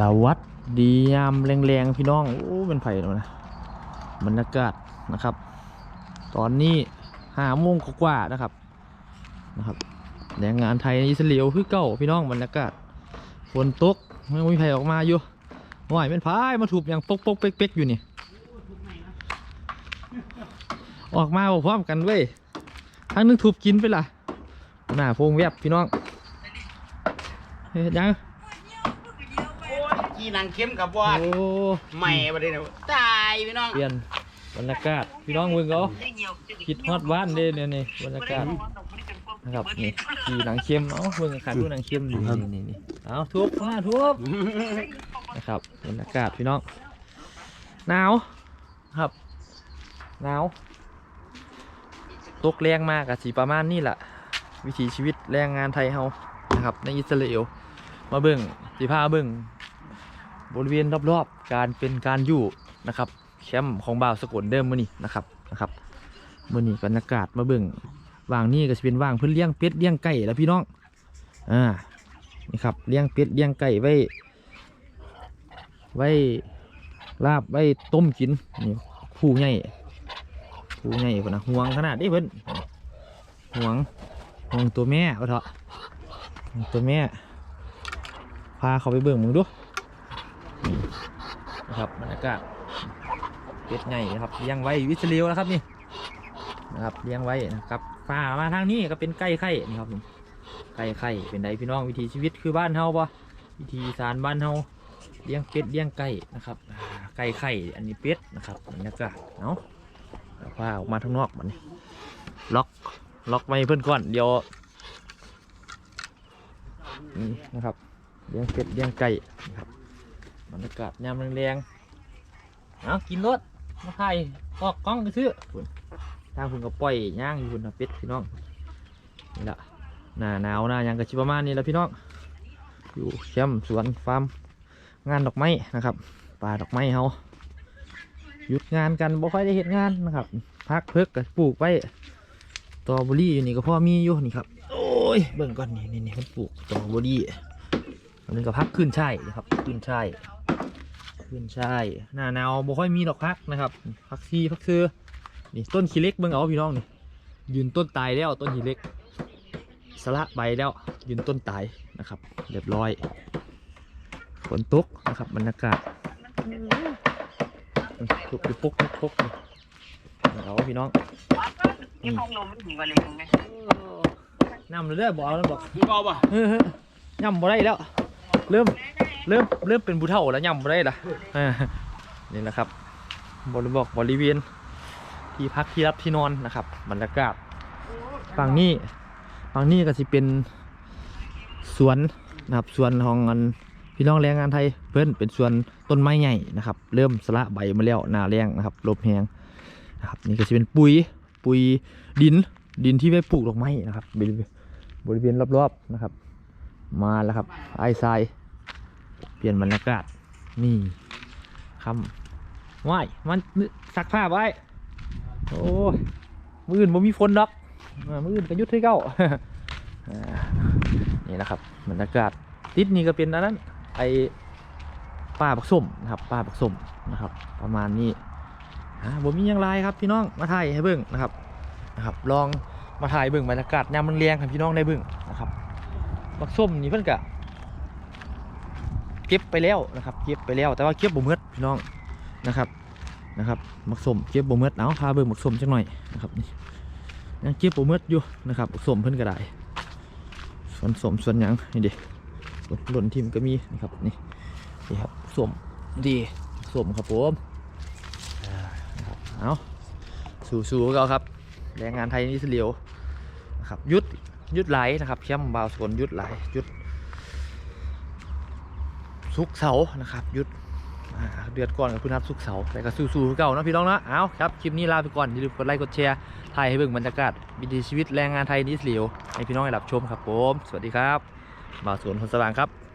สวัสดียามแรงๆพี่น้อง โอ้เป็นไผ่แล้วนะบรรยากาศนะครับ ตอนนี้ห้าโมงกว่านะครับนะครับแรงงานไทยในอิสราเอลคือเก่าพี่น้องบรรยากาศฝนตกไม่มีไผ่ออกมาอยู่ว่ายเป็นพายมาถูกอย่างปกปกๆเป๊กเป๊กๆอยู่นี่ออกมาบอกพร้อมกันเว้ยทั้งนึงถูกกินไปละหน้าโพงแวบพี่น้องเฮ้ยยัง กี่นางเข้มกับว่าโอ้ใหม่ประเด็นยตายพี่น้องเปลี่ยนบรรยากาศพี่น้องมึงเขาคิดฮอดบ้านเด้เนี่ยนี่บรรยากาศนะครับนี่ขี่หนังเข้มเอ้าเบิ่งขันดูหนังเข้มนี่นี่นี่นี่เอาทุบมาทุบนะครับบรรยากาศพี่น้องหนาวครับหนาวตกแรงมากอะสีประมาณนี้แหละวิถีชีวิตแรงงานไทยเฮานะครับในอิสราเอลมาเบิ่งสีผ้าเบิ่ง บริเวณรอบๆ การเป็นการอยู่นะครับแคมป์ของบ่าวสกลเดิมมื้อนี้นะครับนะครับมื้อนี้บรรยากาศมาเบิ่งว่างนี่ก็จะเป็นว่างเพื่อเลี้ยงเป็ดเลี้ยงไก่แล้วพี่น้องอ่านี่ครับเลี้ยงเป็ดเลี้ยงไก่ไว้ ไว้ลาบไว้ต้มกินนี่ผู้ใหญ่ผู้ใหญ่คนนะห่วงขนาดนี้เพิ่นห่วงห่วงตัวแม่เอาเถอะห่วงตัวแม่พาเขาไปเบิ่งมึงดู นะครับบรรยากาศเป็ดไงนะครับเลี้ยงไว้วิสเลียวนะครับนี่นะครับเลี้ยงไว้นะครับป่ามาทางนี้ก็เป็นไก่ไข่นี่ครับผมไก่ไข่เป็นไดพี่น้องวิถีชีวิตคือบ้านเฮาปะวิถีสารบ้านเฮาเลี้ยงเป็ดเลี้ยงไก่นะครับไก่ไข่อันนี้เป็ดนะครับบรรยากาศเนาะแล้วพาออกมาทางนอกมันนี่ล็อกล็อกไว้เพื่อนก่อนเดี๋ยวนี่นะครับเลี้ยงเป็ดเลี้ยงไก่นะครับ รรยากาศยามแรงๆเอากินรถมาไข่ออกกล้องไปซื้อทางฝุ่นก็ปล่อยย่างอยู่ฝุ่นะเป็ดพี่น้องนี่แหละหนาหนาวหนายังกะชิประมาณนี้แหละพี่น้องอยู่แคมป์สวนฟาร์มงานดอกไม้นะครับป่าดอกไม้เฮาหยุดงานกันบ่ค่อยได้เห็นงานนะครับพักเพิกกับปลูกไว้ตอเบอรี่อยู่นี่ก็พ่อมีอยู่นี่ครับโอ้ยเบิ่งก่อนนี่นี่นี่มันปลูกตอเบอรี่ อันนี้ก็พักขึ้นช่ายนะครับ ขึ้นช่ายขึ้นช่ายหน้าหนาวบ่ค่อยมีดอกพักนะครับพักซีพักเซอนี่ต้นขี้เหล็กเบิ่งเอาพี่น้องนี่ยืนต้นตายแล้วต้นขี้เหล็กสละใบแล้วยืนต้นตายนะครับ เรียบร้อยฝนตกนะครับบรรยากาศตุกตุกปุกตุกปุกนี่เอาพี่น้องนี่คงลมไม่ถึงวันเลยตรงนี้น้ำเรื่อยๆบอกเอาแล้วบอกมึงเอาป่ะเฮ้ยๆย่ำบ่ได้แล้ว เริ่มเริ่มเริ่มเป็นผู้เฒ่าแล้วย่ำได้ละอ่านี่นะครับบริบอกบริเวณที่พักที่รับที่นอนนะครับบรรยากาศฝั่งนี้ฝั่งนี้ก็จะเป็นสวนนะครับสวนของอันพี่น้องแรงงานไทยเพื่อนเป็นสวนต้นไม้ใหญ่นะครับ เริ่มสละใบมาแล้วหนาแรงนะครับลบแหงนะครับนี่ก็จะเป็นปุ๋ยปุ๋ยดินดินที่ไว้ปลูกดอกไม้นะครับบริเวณรอบๆนะครับ มาแล้วครับ ไอทรายเปลี่ยนบรรยากาศ นี่คำว่ายมันซักผ้าไว้ โอ้ยมืออื่นบ่มีฝนดอกมืออื่นก็ยุดให้เก้านี่นะครับบรรยากาศติดนี่ก็เป็นอันนั้น ไอป่าบักส้มนะครับป่าบักส้มนะครับ ประมาณนี้อ่าบ่มียังไรครับพี่น้องมาถ่ายให้เบิ่งนะครับนะครับ ลองมาถ่ายเบิ่งบรรยากาศยามมันแรงให้พี่น้องได้เบิ่งนะครับ บักส้มนี่เพิ่นกะเก็บไปแล้วนะครับ เก็บไปแล้วแต่ว่าเก็บบ่หมดพี่น้องนะครับนะครับบักส้มเก็บบ่หมดเอาพาเบิ่งบักส้มจักหน่อยนะครับนี่ยังเก็บบ่หมดอยู่นะครับบักส้มเพิ่นก็ได้ส่วนสมส่วนหยังนี่ดิหล่นทิมก็มีนะครับนี่นี่ครับส้มดีส้มครับผมอ่าะครับเอาสู้ๆก็เอาครับแรงงานไทยนี่เสียวนะครับหยุด ยุดไหลนะครับเชื่อมบาวสกลยุดไหลยุดซุกเสานะครับยุดเดือดก่อนกับคุณนับสุกเสาแต่ก็สู้ๆเก่านะพี่น้องนะเอาครับคลิปนี้ลาไปก่อนอย่าลืมกดไลค์กดแชร์ถ่ายให้เบิ่งบรรยากาศวิถีชีวิตแรงงานไทยนิสเลียวให้พี่น้องได้รับชมครับผม สวัสดีครับบาวสกลคนสว่างครับ